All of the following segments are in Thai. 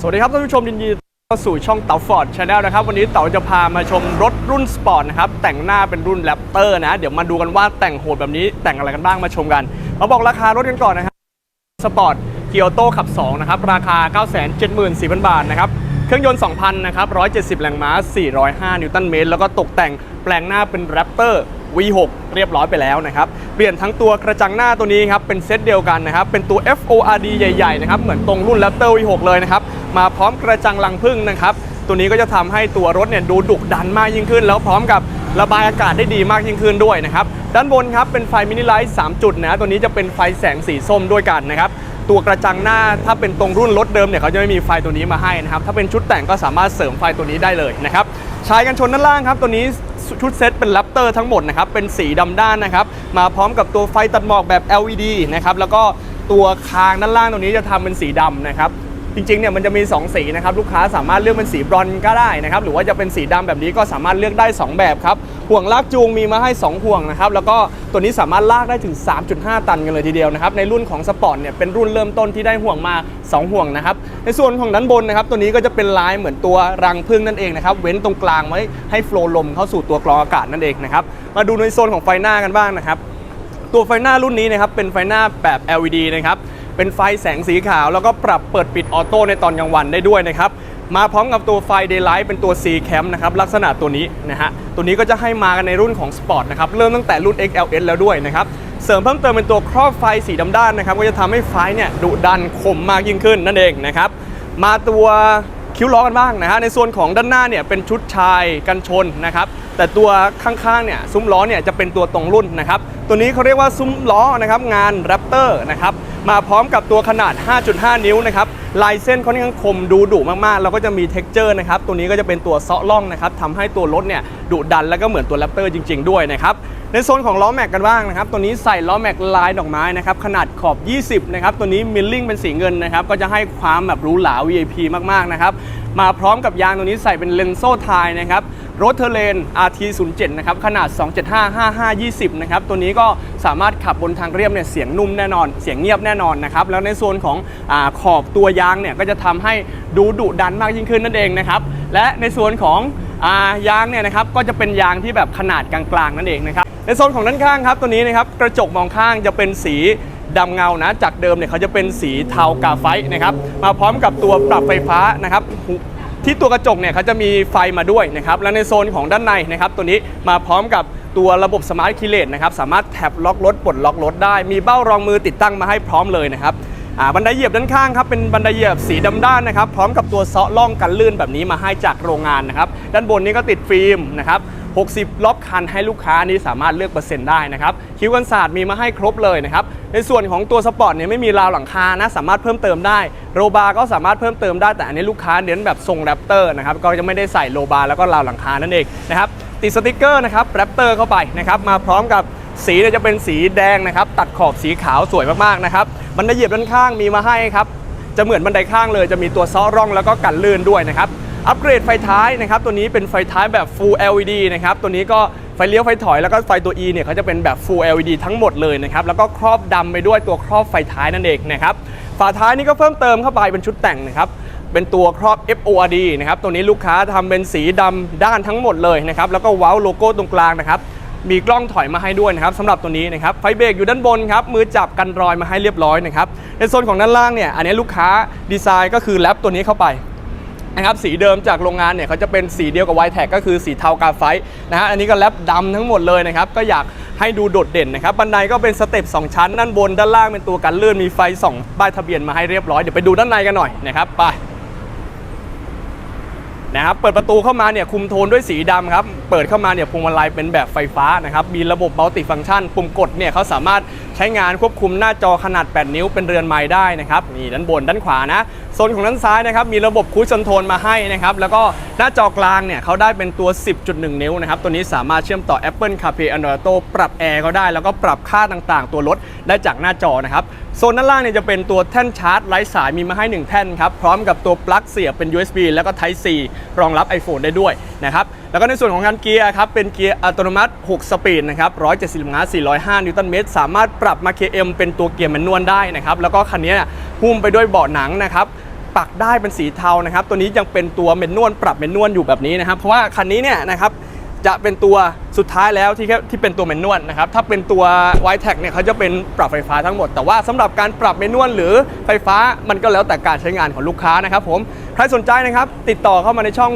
สวัสดีครับท่านผู้ชมยินดีต้อนรับเข้าสู่ช่องเต๋าฟอร์ดชาแนลนะครับ วันนี้เต๋าจะพามาชมรถรุ่นสปอร์ตนะครับ แต่งหน้าเป็นรุ่นแรปเตอร์นะ เดี๋ยวมาดูกันว่าแต่งโหดแบบนี้แต่งอะไรกันบ้างมาชมกันมาบอกราคารถกันก่อนนะครับสปอร์ตเกียวโตขับ 2 นะครับ ราคา 974,000 บาทนะครับ เครื่องยนต์ 2,000 นะครับ 170 แรงม้า 405 นิวตันเมตร แล้วก็ตกแต่งแปลงหน้าเป็นแรปเตอร์ V6 เรียบร้อยไปแล้วนะครับเปลี่ยนทั้งตัวกระจังหน้าตัวนี้ครับเป็นเซตเดียวกันนะครับเป็นตัว FORD ใหญ่ๆนะครับเหมือนตรงรุ่น Raptor V6 เลยนะครับมาพร้อมกระจังลังพึ่งนะครับตัวนี้ก็จะทำให้ตัวรถเนี่ยดูดุดันมากยิ่งขึ้น แล้วพร้อมกับระบายอากาศได้ดีมากยิ่งขึ้นด้วยนะครับด้านบนครับเป็นไฟมินิไลท์3จุดนะตัวนี้จะเป็นไฟแสงสีส้มด้วยกันนะครับตัวกระจังหน้าถ้าเป็นตรงรุ่นรถเดิมเนี่ยเขาจะไม่มีไฟตัวนี้มาให้นะครับถ้าเป็นชุดแต่งก็สามารถเสริมไฟตัวนี้ได้เลยนะครับชายกันชนด้านล่างครับตัวนี้ ชุดเซตเป็นแรปเตอร์ทั้งหมดนะครับเป็นสีดำด้านนะครับมาพร้อมกับตัวไฟตัดหมอกแบบ LED นะครับแล้วก็ตัวคางด้านล่างตัวนี้จะทำเป็นสีดำนะครับจริงๆเนี่ยมันจะมี 2 สีนะครับลูกค้าสามารถเลือกเป็นสีบรอนก็ได้นะครับหรือว่าจะเป็นสีดำแบบนี้ก็สามารถเลือกได้ 2 แบบครับ ห่วงลากจูงมีมาให้ 2 ห่วงนะครับ แล้วก็ตัวนี้สามารถลากได้ถึง 3.5 ตันกันเลยทีเดียวนะครับ ในรุ่นของสปอร์ตเนี่ยเป็นรุ่นเริ่มต้นที่ได้ห่วงมา 2 ห่วงนะครับ ในส่วนของด้านบนนะครับ ตัวนี้ก็จะเป็นลายเหมือนตัวรังพึ่งนั่นเองนะครับ เว้นตรงกลางไว้ให้โฟล์ลมเข้าสู่ตัวกรองอากาศนั่นเองนะครับ มาดูในโซนของไฟหน้ากันบ้างนะครับ ตัวไฟหน้ารุ่นนี้นะครับเป็นไฟหน้าแบบ LED นะครับ เป็นไฟแสงสีขาว แล้วก็ปรับเปิดปิดออโต้ในตอนกลางวันได้ด้วยนะครับ มาพร้อมกับตัวไฟ Daylight เป็นตัว C Cam นะครับลักษณะตัวนี้นะฮะตัวนี้ก็จะให้มากันในรุ่นของ Sport นะครับเริ่มตั้งแต่รุ่น XLS แล้วด้วยนะครับเสริมเพิ่มเติมเป็นตัวครอบไฟสีดำด้านนะครับก็จะทำให้ไฟเนี่ยดุดันคมมากยิ่งขึ้นนั่นเองนะครับมาตัวคิ้วล้อกันบ้างนะฮะในส่วนของด้านหน้าเนี่ยเป็นชุดชายกันชนนะครับแต่ตัวข้างๆเนี่ยซุ้มล้อเนี่ยจะเป็นตัวตรงรุ่นนะครับตัวนี้เขาเรียกว่าซุ้มล้อนะครับงานแรปเตอร์นะครับ มาพร้อมกับตัวขนาด 5.5 นิ้วนะครับลายเส้นค่อนข้างคมดูดุมากๆ แล้วก็จะมีเท็กเจอร์นะครับตัวนี้ก็จะเป็นตัวเซาะล่องนะครับทำให้ตัวรถเนี่ยดุดันแล้วก็เหมือนตัวแรปเตอร์จริง ๆ ด้วยนะครับ ในโซนของล้อแม็กกันบ้างนะครับตัวนี้ใส่ล้อแม็กลายดอกไม้นะครับขนาดขอบ 20 นะครับตัวนี้มิลลิ่งเป็นสีเงินนะครับก็จะให้ความแบบหรูหรา VIP มากๆนะครับมาพร้อมกับยางตัวนี้ใส่เป็นเลนโซ่ไทยนะครับรถเทเลน RT07 นะครับขนาด 275-55-20 นะครับตัวนี้ก็สามารถขับบนทางเรียบเนี่ยเสียงนุ่มแน่นอน เสียงเงียบแน่นอนนะครับแล้วในโซนของอขอบตัวยางเนี่ยก็จะทำให้ดูดุดันมากยิ่งขึ้นนั่นเองนะครับและในส่วนของอยางเนี่ยนะครับก็จะเป็นยางที่แบบขนาดกลางๆนั่นเองนะครับ ในโซนของด้านข้างครับตัวนี้นะครับกระจกมองข้างจะเป็นสีดำเงานะจากเดิมเนี่ยเขาจะเป็นสีเทากาไฟต์นะครับมาพร้อมกับตัวปรับไฟฟ้านะครับที่ตัวกระจกเนี่ยเขาจะมีไฟมาด้วยนะครับและในโซนของด้านในนะครับตัวนี้มาพร้อมกับตัวระบบสมาร์ทคีเลตนะครับสามารถแท็บล็อกรถปลดล็อกรถได้ มีเบ้ารองมือติดตั้งมาให้พร้อมเลยนะครับบันไดเหยียบด้านข้างครับเป็นบันไดเหยียบสีดำด้านนะครับพร้อมกับตัวเซาะล่องกันลื่นแบบนี้มาให้จากโรงงานนะครับด้านบนนี้ก็ติดฟิล์มนะครับ 60 รอบคันให้ลูกค้านี้สามารถเลือกเปอร์เซ็นต์ได้นะครับ คิ้วกันศาสตร์มีมาให้ครบเลยนะครับ ในส่วนของตัวสปอร์ตเนี่ยไม่มีราวหลังคานะสามารถเพิ่มเติมได้ โรบาร์ก็สามารถเพิ่มเติมได้แต่อันนี้ลูกค้าเน้นแบบทรงแรปเตอร์นะครับก็จะไม่ได้ใส่โรบาร์แล้วก็ราวหลังคานั่นเองนะครับติดสติกเกอร์นะครับแรปเตอร์เข้าไปนะครับมาพร้อมกับสีเนี่ยจะเป็นสีแดงนะครับ ตัดขอบสีขาวสวยมากๆนะครับบันไดเหยียบด้านข้างมีมาให้ครับจะเหมือนบันไดข้างเลยจะมีตัวซ้อร่องแล้วก็กันลื่นด้วยนะครับ อัปเกรดไฟท้ายนะครับตัวนี้เป็นไฟท้ายแบบ Full LED นะครับตัวนี้ก็ไฟเลี้ยวไฟถอยแล้วก็ไฟตัว E เนี่ยเขาจะเป็นแบบ Full LED ทั้งหมดเลยนะครับแล้วก็ครอบดำไปด้วยตัวครอบไฟท้ายนั่นเองนะครับฝาท้ายนี่ก็เพิ่มเติมเข้าไปเป็นชุดแต่งนะครับเป็นตัวครอบ FORD นะครับตัวนี้ลูกค้าทำเป็นสีดำด้านทั้งหมดเลยนะครับแล้วก็ว้าโลโก้ตรงกลางนะครับมีกล้องถอยมาให้ด้วยนะครับสำหรับตัวนี้นะครับไฟเบรกอยู่ด้านบนครับมือจับกันรอยมาให้เรียบร้อยนะครับในโซนของด้านล่างเนี่ยอันนี้ลูกค้าดีไซน์ก็คือแรปตัวนี้เข้าไป นะครับสีเดิมจากโรงงานเนี่ยเขาจะเป็นสีเดียวกับไวแท็กก็คือสีเทากาไฟนะฮะอันนี้ก็แรปดำทั้งหมดเลยนะครับก็อยากให้ดูโดดเด่นนะครับบันไดก็เป็นสเต็ป2ชั้นด้านบนด้านล่างเป็นตัวกันลื่นมีไฟสองป้ายทะเบียนมาให้เรียบร้อยเดี๋ยวไปดูด้านในกันหน่อยนะครับไปนะครับเปิดประตูเข้ามาเนี่ยคุมโทนด้วยสีดำครับเปิดเข้ามาเนี่ยพวงมาลัยเป็นแบบไฟฟ้านะครับมีระบบมัลติฟัง c t ชันปุ่มกดเนี่ยเขาสามารถใช้งานควบคุมหน้าจอขนาด 8 นิ้วเป็นเรือนไม้ได้นะครับนี่ด้านบนด้านขวานะโซนของด้านซ้ายนะครับมีระบบคูชคอนโทรลมาให้นะครับแล้วก็หน้าจอกลางเนี่ยเขาได้เป็นตัว 10.1 นิ้วนะครับตัวนี้สามารถเชื่อมต่อ Apple CarPlay Android Auto ปรับแอร์ก็ได้แล้วก็ปรับค่าต่างๆ ตัวรถได้จากหน้าจอนะครับโซนด้านล่างเนี่ยจะเป็นตัวแท่นชาร์จไร้สายมีมาให้ 1 แท่นครับพร้อมกับตัวปลั๊กเสียบเป็น USB แล้วก็ Type C รองรับ iPhone ได้ด้วยนะครับ แล้วก็ในส่วนของการเกียร์ครับเป็นเกียร์อัตโนมัติ 6 สปีดนะครับ170ม้า405 นิวตันเมตร สามารถปรับ มา KM เป็นตัวเกียร์แมนนวลได้นะครับแล้วก็คันนี้หุ้มไปด้วยเบาะหนังนะครับปักได้เป็นสีเทานะครับตัวนี้ยังเป็นตัวเมนนวลปรับเมนนวลอยู่แบบนี้นะครับเพราะว่าคันนี้เนี่ยนะครับจะเป็นตัวสุดท้ายแล้วที่แค่ที่เป็นตัวเมนนวลนะครับถ้าเป็นตัว w i t e t เนี่ยเขาจะเป็นปรับไฟฟ้าทั้งหมด แต่ว่าสำหรับการปรับเมนนวลหรือไฟฟ้ามันก็แล้วแต่การใช้งานของลูกค้านะครับผมใครสนใจนะครับติดต่อเข้ามาในช่อง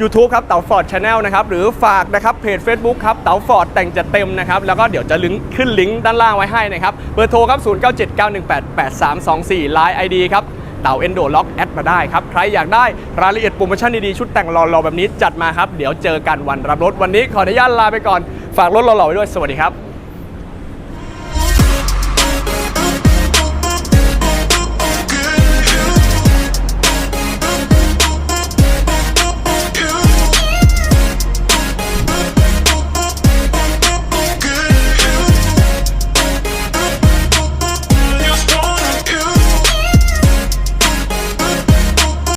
YouTube ครับเต๋าฟอร์ดชาแนลนะครับหรือฝากนะครับเพจ Facebook ครับเต๋าฟอร์ดแต่งจะเต็มนะครับแล้วก็เดี๋ยวจะลิงก์ขึ้นลิงก์ด้านล่างไว้ให้นะครับเบอร์โทรครับ 0979188324 Line ID ครับเต่าเอนโดล็อกแอดมาได้ครับ ใครอยากได้รายละเอียดโปรโมชั่นดีๆ ชุดแต่งหล่อๆแบบนี้จัดมาครับ เดี๋ยวเจอกันวันรับรถวันนี้ขออนุญาตลาไปก่อน ฝากรถหล่อๆไว้ด้วย สวัสดีครับ